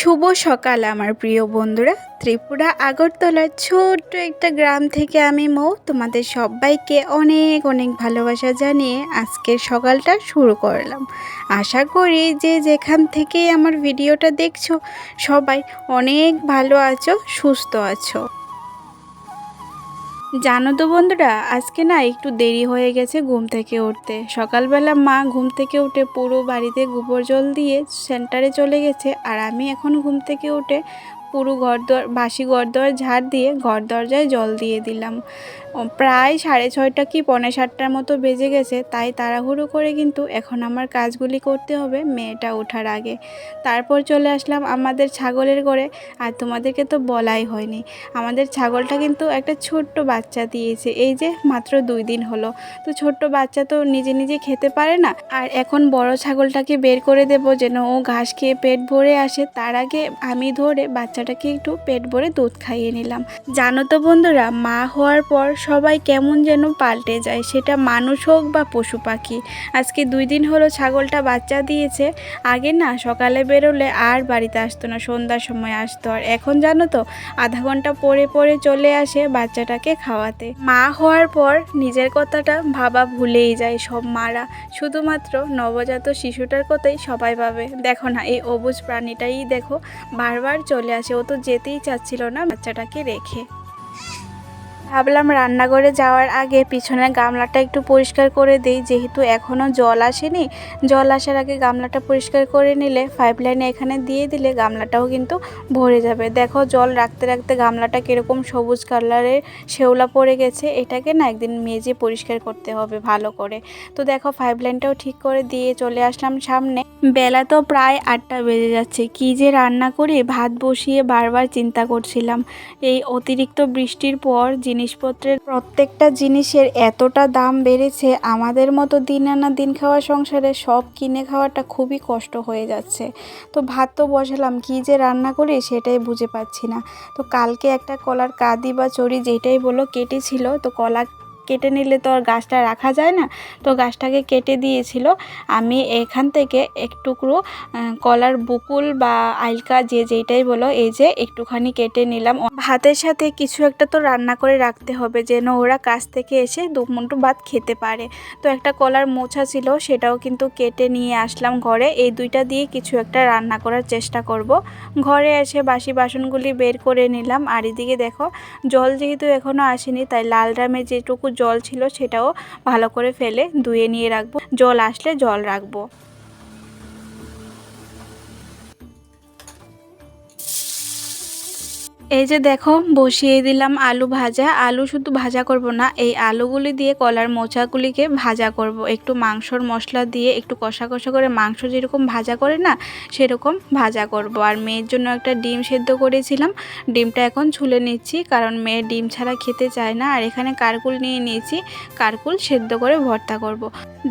শুভ সকাল আমার প্রিয় বন্ধুরা। ত্রিপুরা আগরতলার ছোট্ট একটা গ্রাম থেকে আমি মৌ। তোমাদের সবাইকে অনেক অনেক ভালোবাসা জানিয়ে আজকের সকালটা শুরু করলাম। আশা করি যে যেখান থেকে আমার ভিডিওটা দেখছ, সবাই অনেক ভালো আছো, সুস্থ আছো। জানো তো বন্ধুরা, আজকে না একটু দেরি হয়ে গেছে ঘুম থেকে উঠতে। সকালবেলা মা ঘুম থেকে উঠে পুরো বাড়িতে গোবর জল দিয়ে সেন্টারে চলে গেছে আর আমি এখন ঘুম থেকে উঠে পুরো ঘর দর বাসি ঘর দর ঝাড় দিয়ে ঘর দরজায় জল দিয়ে দিলাম। প্রায় সাড়ে ছয়টা কি পৌনে সাতটার মতো বেজে গেছে, তাই তাড়াহুড়ো করে কিন্তু এখন আমার কাজগুলি করতে হবে মেয়েটা ওঠার আগে। তারপর চলে আসলাম আমাদের ছাগলের ঘরে, আর তোমাদেরকে তো বলাই হয়নি। আমাদের ছাগলটা কিন্তু একটা ছোট্ট বাচ্চা দিয়েছে, এই যে মাত্র দুই দিন হলো। তো ছোট্ট বাচ্চা তো নিজে নিজে খেতে পারে না, আর এখন বড় ছাগলটাকে বের করে দেব যেন ও ঘাস খেয়ে পেট ভরে আসে। তার আগে আমি ধরে বাচ্চাটাকে একটু পেট ভরে দুধ খাইয়ে নিলাম। জানো তো বন্ধুরা, মা হওয়ার পর সবাই কেমন যেন পাল্টে যায়, সেটা মানুষ হোক বা পশু পাখি। আজকে দুই দিন হলো ছাগলটা বাচ্চা দিয়েছে, আগে না সকালে বেরোলে আর বাড়িতে আসতো না, সন্ধ্যার সময় আসতো। আর এখন জানো তো, আধা ঘণ্টা পরে পরে চলে আসে বাচ্চাটাকে খাওয়াতে। মা হওয়ার পর নিজের কথাটা ভাবা ভুলেই যায় সব মারা। শুধুমাত্র নবজাত শিশুটার কথাই সবাই ভাবে। দেখো না, এই অবুজ প্রাণীটাই দেখো বারবার চলে আসে, ও তো যেতেই চাচ্ছিল না বাচ্চাটাকে রেখে। ভাবলাম রান্নাঘরে যাওয়ার আগে পিছনের গামলাটা একটু পরিষ্কার করে দিই। যেহেতু এখনও জল আসেনি, জল আসার আগে গামলাটা পরিষ্কার করে নিলে পাইপ লাইনে এখানে দিয়ে দিলে গামলাটাও কিন্তু ভরে যাবে। দেখো জল রাখতে রাখতে গামলাটা কীরকম সবুজ কালারের শেওলা পড়ে গেছে। এটাকে না একদিন মেজে পরিষ্কার করতে হবে ভালো করে। তো দেখো পাইপ লাইনটাও ঠিক করে দিয়ে চলে আসলাম সামনে। বেলা তো প্রায় আটটা বেজে যাচ্ছে। কি যে রান্না করে, ভাত বসিয়ে বারবার চিন্তা করছিলাম। এই অতিরিক্ত বৃষ্টির পর জিনিসপত্রের প্রত্যেকটা জিনিসের এতটা দাম বেড়েছে, আমাদের মতো দিন আনা দিন খাওয়া সংসারে সব কিনে খাওয়াটা খুবই কষ্ট হয়ে যাচ্ছে। তো ভাত তো বসালাম, কি যে রান্না করি সেটাই বুঝে পাচ্ছি না। তো কালকে একটা কলার কাদি বা চড়ি যেটাই বলো কেটেছিল, তো কলা কেটে নিলে তো আর গাছটা রাখা যায় না। তো গাছটাকে কেটে দিয়েছিল। আমি এখান থেকে এক টুকরো কলার বুকুল বা আইলকা যে যেইটাই বলো, এই যে একটুখানি কেটে নিলাম। ভাতের সাথে কিছু একটা তো রান্না করে রাখতে হবে, যেন ওরা কাছ থেকে এসে দু মুঠো ভাত খেতে পারে। তো একটা কলার মোছা ছিল, সেটাও কিন্তু কেটে নিয়ে আসলাম ঘরে। এই দুইটা দিয়ে কিছু একটা রান্না করার চেষ্টা করব। ঘরে এসে বাসি বাসনগুলি বের করে নিলাম। আর এদিকে দেখো, জল যেহেতু এখনও আসেনি, তাই লাল রামে যেটুকু জল ছিল সেটাও ভালো করে ফেলে ধুয়ে নিয়ে রাখব। জল আসলে জল রাখব। এই যে দেখো, বসিয়ে দিলাম আলু ভাজা। আলু শুধু ভাজা করব না, এই আলুগুলি দিয়ে কলার মোচাগুলিকে ভাজা করব। একটু মাংসর মশলা দিয়ে একটু কষা কষা করে মাংস যেরকম ভাজা করে না, সেরকম ভাজা করব। আর মেয়ের জন্য একটা ডিম সেদ্ধ করেছিলাম, ডিমটা এখন ছুলে নিচ্ছি, কারণ মেয়ে ডিম ছাড়া খেতে চায় না। আর এখানে কারকুল নিয়ে নিয়েছি, কারকুল সেদ্ধ করে ভর্তা করব।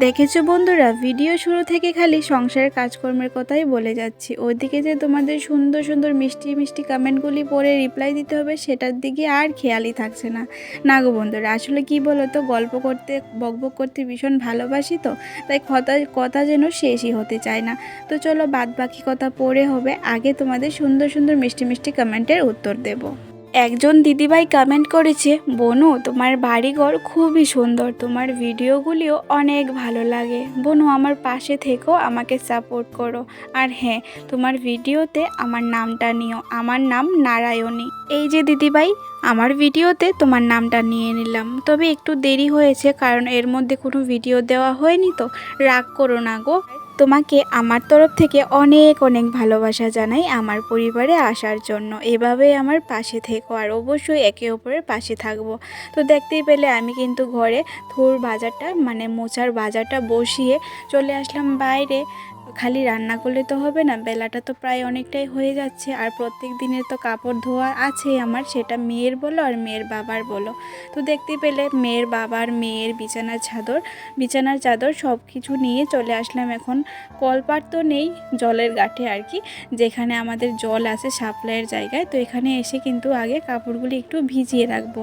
দেখেছ বন্ধুরা, ভিডিও শুরু থেকে খালি সংসারের কাজকর্মের কথাই বলে যাচ্ছি। ওইদিকে যে তোমাদের সুন্দর সুন্দর মিষ্টি মিষ্টি কমেন্টগুলি পড়ে রিপ্লাই দিতে হবে সেটার দিকে আর খেয়ালই থাকছে না। না গো বন্ধুরা, আসলে কি বলো তো গল্প করতে, বকবক করতে ভীষণ ভালোবাসি তো, তাই কথা কথা যেন শেষই হতে চায় না। তো চলো বাদ বাকি কথা পড়ে হবে, আগে তোমাদের সুন্দর সুন্দর মিষ্টি মিষ্টি কমেন্টের উত্তর দেবো। একজন দিদিভাই কমেন্ট করেছে, বনু, তোমার বাড়িঘর খুবই সুন্দর, তোমার ভিডিওগুলিও অনেক ভালো লাগে। বনু, আমার পাশে থেকেও আমাকে সাপোর্ট করো। আর হ্যাঁ তোমার ভিডিওতে আমার নামটা নিও, আমার নাম নারায়ণী। এই যে দিদিভাই, আমার ভিডিওতে তোমার নামটা নিয়ে নিলাম। তবে একটু দেরি হয়েছে, কারণ এর মধ্যে কোনো ভিডিও দেওয়া হয়নি তো। রাগ করো না গো। তোমাকে আমার তরফ থেকে অনেক অনেক ভালোবাসা জানাই আমার পরিবারে আসার জন্য। এভাবে আমার পাশে থেকো আর অবশ্যই একে অপরের পাশে থাকব। তো দেখতেই পেলে আমি কিন্তু ঘরে থুর বাজারটা মানে মোচার বাজারটা বসিয়ে চলে আসলাম বাইরে। খালি রান্না করলে তো হবে না, বেলাটা তো প্রায় অনেকটাই হয়ে যাচ্ছে। আর প্রত্যেক দিনের তো কাপড় ধোয়া আছে আমার, সেটা মেয়ের বলো আর মেয়ের বাবার বলো। তো দেখতে পেলে মেয়ের বাবার, মেয়ের বিছানার চাদর বিছানার চাদর সব কিছু নিয়ে চলে আসলাম এখন। কলপার তো নেই, জলের গাঠে আর কি। যেখানে আমাদের জল আছে সাপ্লাইয়ের জায়গায়, তো এখানে এসে কিন্তু আগে কাপড়গুলি একটু ভিজিয়ে রাখব।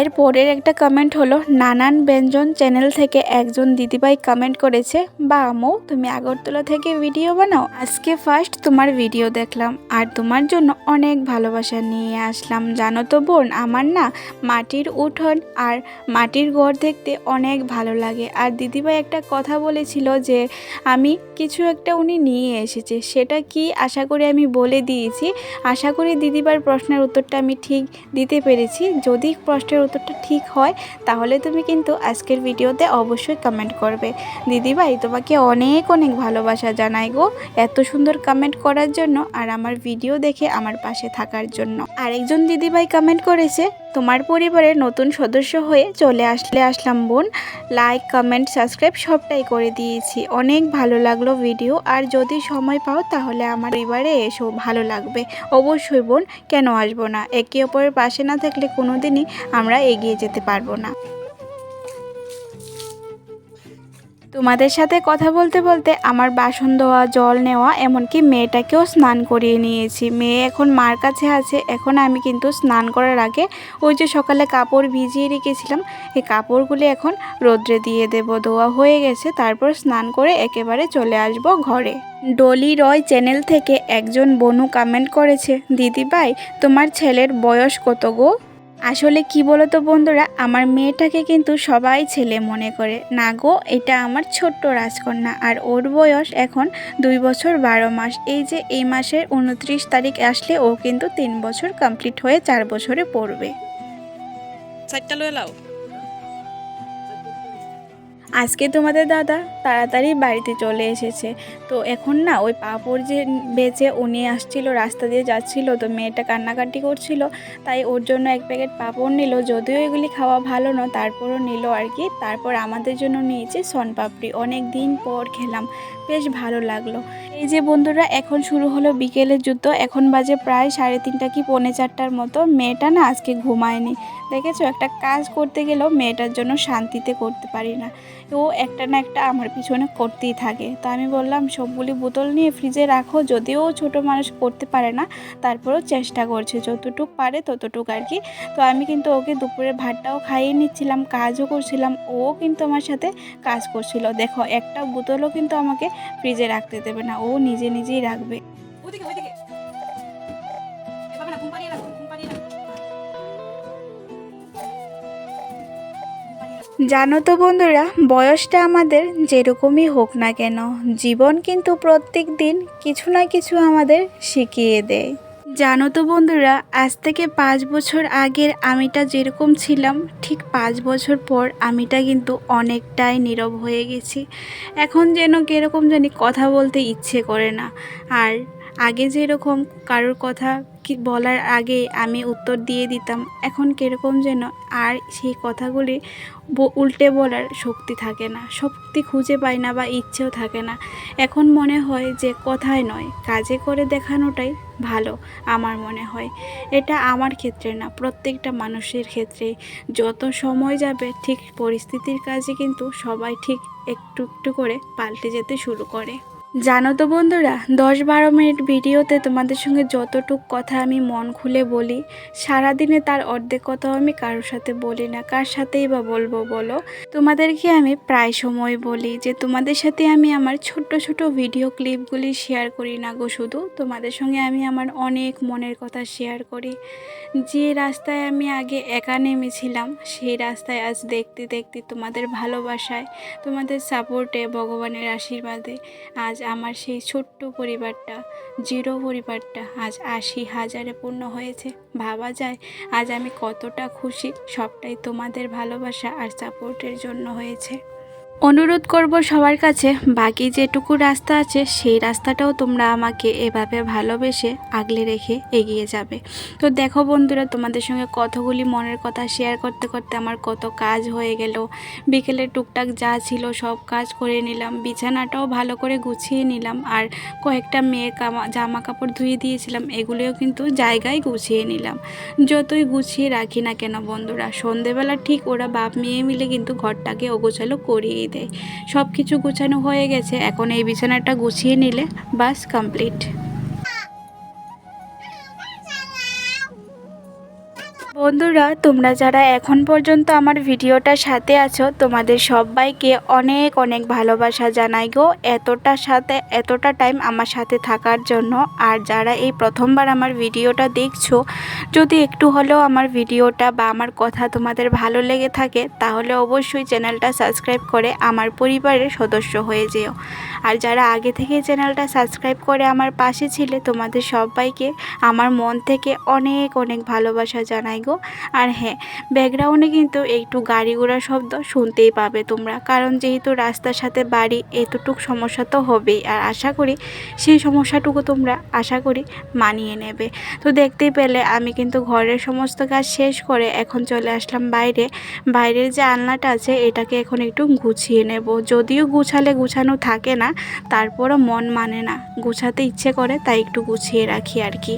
এর পরের একটা কমেন্ট হলো, নানান ব্যঞ্জন চ্যানেল থেকে একজন দিদিভাই কমেন্ট করেছে, বা আমু তুমি আগরতলা থেকে ভিডিও বানাও? আজকে ফার্স্ট তোমার ভিডিও দেখলাম, আর তোমার জন্য অনেক ভালোবাসা নিয়ে আসলাম। জানো তো বোন, আমার না মাটির উঠোন আর মাটির ঘর দেখতে অনেক ভালো লাগে। আর দিদিভাই একটা কথা বলেছিল যে, আমি কিছু একটা উনি নিয়ে এসেছে, সেটা কি? আশা করি আমি বলে দিয়েছি। আশা করি দিদিবার প্রশ্নের উত্তরটা আমি ঠিক দিতে পেরেছি। যদি প্রশ্নের উত্তরটা ঠিক হয়, তাহলে তুমি কিন্তু আজকের ভিডিওতে অবশ্যই কমেন্ট করবে। দিদিভাই, তোমাকে অনেক অনেক ভালোবাসা জানাই গো এত সুন্দর কমেন্ট করার জন্য আর আমার ভিডিও দেখে আমার পাশে থাকার জন্য। আরেকজন দিদিভাই কমেন্ট করেছে তোমার পরিবারের নতুন সদস্য হয়ে চলে আসলে আসলাম বোন। লাইক কমেন্ট সাবস্ক্রাইব সবটাই করে দিয়েছি। অনেক ভালো লাগল ভিডিও আর যদি সময় পাও তাহলে আমার পরিবারে এসো, ভালো লাগবে। অবশ্যই বোন, কেন আসব না? একে অপরের পাশে না থাকলে কোনো দিনই আমরা এগিয়ে যেতে পারব না। তোমাদের সাথে কথা বলতে বলতে আমার বাসন ধোয়া, জল নেওয়া, এমনকি মেয়েটাকেও স্নান করিয়ে নিয়েছি। মেয়ে এখন মার কাছে আছে, এখন আমি কিন্তু স্নান করার আগে ওই যে সকালে কাপড় ভিজিয়ে রেখেছিলাম, এই কাপড়গুলি এখন রোদ্রে দিয়ে দেব। ধোয়া হয়ে গেছে, তারপর স্নান করে একেবারে চলে আসব ঘরে। ডলি রয় চ্যানেল থেকে একজন বনু কমেন্ট করেছে, দিদিভাই, তোমার ছেলের বয়স কত গো? আসলে কি বলো তো বন্ধুরা আমার মেয়েটাকে কিন্তু সবাই ছেলে মনে করে। না গো এটা আমার ছোট্ট রাজকন্যা আর ওর বয়স এখন দুই বছর বারো মাস। এই যে এই মাসের উনত্রিশ তারিখ আসলে ও কিন্তু তিন বছর কমপ্লিট হয়ে চার বছরে পড়বে। চারটা লয়ে লাও। আজকে তোমাদের দাদা তাড়াতাড়ি বাড়িতে চলে এসেছে। তো এখন না ওই পাঁপড় যে বেচে উনি আসছিল, রাস্তা দিয়ে যাচ্ছিল, তো মেয়েটা কান্নাকাটি করছিল। তাই ওর জন্য এক প্যাকেট পাঁপড় নিল। যদিও এগুলি খাওয়া ভালো না তারপরও নিল আর কি। তারপর আমাদের জন্য নিয়েছে সনপাপড়ি অনেক দিন পর খেলাম। বেশ ভালো লাগল। এই যে বন্ধুরা, এখন শুরু হলো বিকেলের যুদ্ধ। এখন বাজে প্রায় সাড়ে তিনটা কি পৌনে চারটার মতো। মেয়েটা না আজকে ঘুমায়নি। দেখেছ? একটা কাজ করতে গেলেও মেয়েটার জন্য শান্তিতে করতে পারি না। ও একটা না একটা আমার পিছনে করতেই থাকে। তো আমি বললাম, সবগুলি বোতল নিয়ে ফ্রিজে রাখো, যদিও ছোট মানুষ করতে পারে না, তারপরেও চেষ্টা করছে, যতটুক পারে ততটুক আর কি। তো আমি কিন্তু ওকে দুপুরে ভাতটাও খাইয়ে নিচ্ছিলাম, কাজও করছিলাম, ও কিন্তু আমার সাথে কাজ করছিল। দেখো, একটা বোতলও কিন্তু আমাকে ফ্রিজে রাখতে দেবে না, ও নিজে নিজেই রাখবে। ওদিকে ওইদিকে জানো তো বন্ধুরা, বয়সটা আমাদের যেরকমই হোক না কেন, জীবন কিন্তু প্রত্যেক দিন কিছু না কিছু আমাদের শিখিয়ে দেয়। জানো তো বন্ধুরা, আজ থেকে পাঁচ বছর আগের আমিটা যেরকম ছিলাম, ঠিক পাঁচ বছর পর আমিটা কিন্তু অনেকটাই নীরব হয়ে গেছি। এখন যেন কীরকম জানি কথা বলতে ইচ্ছে করে না। আর আগে যেরকম কারোর কথা কি বলার আগে আমি উত্তর দিয়ে দিতাম, এখন কীরকম যেন আর সেই কথাগুলি উল্টে বলার শক্তি থাকে না, শক্তি খুঁজে পায় না বা ইচ্ছেও থাকে না। এখন মনে হয় যে কথায় নয়, কাজে করে দেখানোটাই ভালো আমার মনে হয়। এটা আমার ক্ষেত্রে না, প্রত্যেকটা মানুষের ক্ষেত্রে। যত সময় যাবে ঠিক পরিস্থিতির কাজে কিন্তু সবাই ঠিক একটু একটু করে পাল্টে যেতে শুরু করে। জানো তো বন্ধুরা, দশ বারো মিনিট ভিডিওতে তোমাদের সঙ্গে যতটুক কথা আমি মন খুলে বলি, সারাদিনে তার অর্ধেক কথাও আমি কারোর সাথে বলি না। কার সাথেই বা বলব বলো? তোমাদেরকে আমি প্রায় সময় বলি যে, তোমাদের সাথে আমি আমার ছোট্ট ছোট ভিডিও ক্লিপগুলি শেয়ার করি না গো শুধু, তোমাদের সঙ্গে আমি আমার অনেক মনের কথা শেয়ার করি। যে রাস্তায় আমি আগে একা নেমেছিলাম, সেই রাস্তায় আজ দেখতে দেখতে তোমাদের ভালোবাসায়, তোমাদের সাপোর্টে ভগবানের আশীর্বাদে, আজ আমার সেই ছোট্ট পরিবারটা, জিরো পরিবারটা আজ আশি হাজারে পূর্ণ হয়েছে। ভাবা যায়, আজ আমি কতটা খুশি, সবটাই তোমাদের ভালোবাসা আর সাপোর্টের জন্য হয়েছে। অনুরোধ করব সবার কাছে, বাকি যেটুকু রাস্তা আছে, সেই রাস্তাটাও তোমরা আমাকে এভাবে ভালোবেসে আগলে রেখে এগিয়ে যাবে। তো দেখো বন্ধুরা, তোমাদের সঙ্গে কতগুলি মনের কথা শেয়ার করতে করতে আমার কত কাজ হয়ে গেল। বিকেলে টুকটাক যা ছিল সব কাজ করে নিলাম, বিছানাটাও ভালো করে গুছিয়ে নিলাম, আর কয়েকটা মেয়ের জামা কাপড় ধুয়ে দিয়েছিলাম, এগুলিও কিন্তু জায়গায় গুছিয়ে নিলাম। যতই গুছিয়ে রাখি না কেন বন্ধুরা, সন্ধেবেলা ঠিক ওরা বাপ মেয়ে মিলে কিন্তু ঘরটাকে অগোছালো করিয়েই দেয় সব কিছু গুছানো হয়ে গেছে এখন এই বিছানাটা গুছিয়ে নিলে বাস কমপ্লিট বন্ধুরা, তোমরা যারা এখন পর্যন্ত আমার ভিডিওটার সাথে আছো, তোমাদের সবাইকে অনেক অনেক ভালোবাসা জানাই গো। এতটা সাথে, এতটা টাইম আমার সাথে থাকার জন্য। আর যারা এই প্রথমবার আমার ভিডিওটা দেখছ, যদি একটু হলেও আমার ভিডিওটা বা আমার কথা তোমাদের ভালো লেগে থাকে, তাহলে অবশ্যই চ্যানেলটা সাবস্ক্রাইব করে আমার পরিবারের সদস্য হয়ে যেও। আর যারা আগে থেকে চ্যানেলটা সাবস্ক্রাইব করে আমার পাশে ছিলে, তোমাদের সবাইকে আমার মন থেকে অনেক অনেক ভালোবাসা জানাই গো। আর হ্যাঁ ব্যাকগ্রাউন্ডে কিন্তু একটু গাড়ি ঘোড়ার শব্দ শুনতেই পাবে তোমরা। কারণ যেহেতু রাস্তার সাথে বাড়ি, এতটুক সমস্যা তো হবেই। আর আশা করি সেই সমস্যাটুকু তোমরা, আশা করি মানিয়ে নেবে। তো দেখতেই পেলে আমি কিন্তু ঘরের সমস্ত কাজ শেষ করে এখন চলে আসলাম বাইরে। বাইরের যে আলনাটা আছে, এটাকে এখন একটু গুছিয়ে নেব। যদিও গুছালে গুছানো থাকে না, তারপরও মন মানে না। গুছাতে ইচ্ছে করে, তাই একটু গুছিয়ে রাখি আর কি।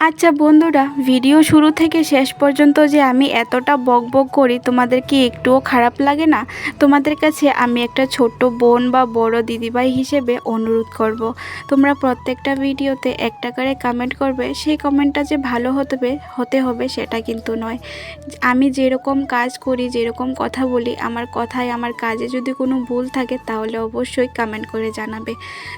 আচ্ছা বন্ধুরা ভিডিও শুরু থেকে শেষ পর্যন্ত যে আমি এতটা বক বক করি, তোমাদের কি একটুও খারাপ লাগে না? তোমাদের কাছে আমি একটা ছোট্ট বোন বা বড় দিদিভাই হিসেবে অনুরোধ করব। তোমরা প্রত্যেকটা ভিডিওতে একটা করে কমেন্ট করবে। সেই কমেন্টটা যে ভালো হতে হতে হবে সেটা কিন্তু নয়। আমি যেরকম কাজ করি, যেরকম কথা বলি, আমার কথায়, আমার কাজে যদি কোনো ভুল থাকে, তাহলে অবশ্যই কমেন্ট করে জানাবে।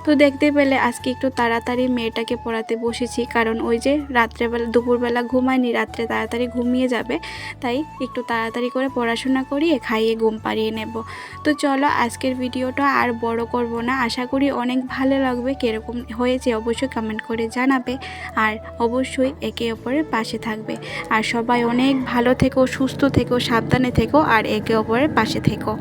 তো দেখতে পেলে আজকে একটু তাড়াতাড়ি মেয়েটাকে পড়াতে বসেছি, কারণ ওই যে রাত্রেবেলা, দুপুরবেলা ঘুমায়নি, রাত্রে তাড়াতাড়ি ঘুমিয়ে যাবে। তাই একটু তাড়াতাড়ি করে পড়াশোনা করিয়ে খাইয়ে ঘুম পাড়িয়ে নেব। তো চলো আজকের ভিডিওটা আর বড় করব না। আশা করি অনেক ভালো লাগবে, কীরকম হয়েছে অবশ্যই কমেন্ট করে জানাবে। আর অবশ্যই একে অপরের পাশে থাকবে। আর সবাই অনেক ভালো থেকো, সুস্থ থেকো, সাবধানে থেকো, আর একে অপরের পাশে থেকো।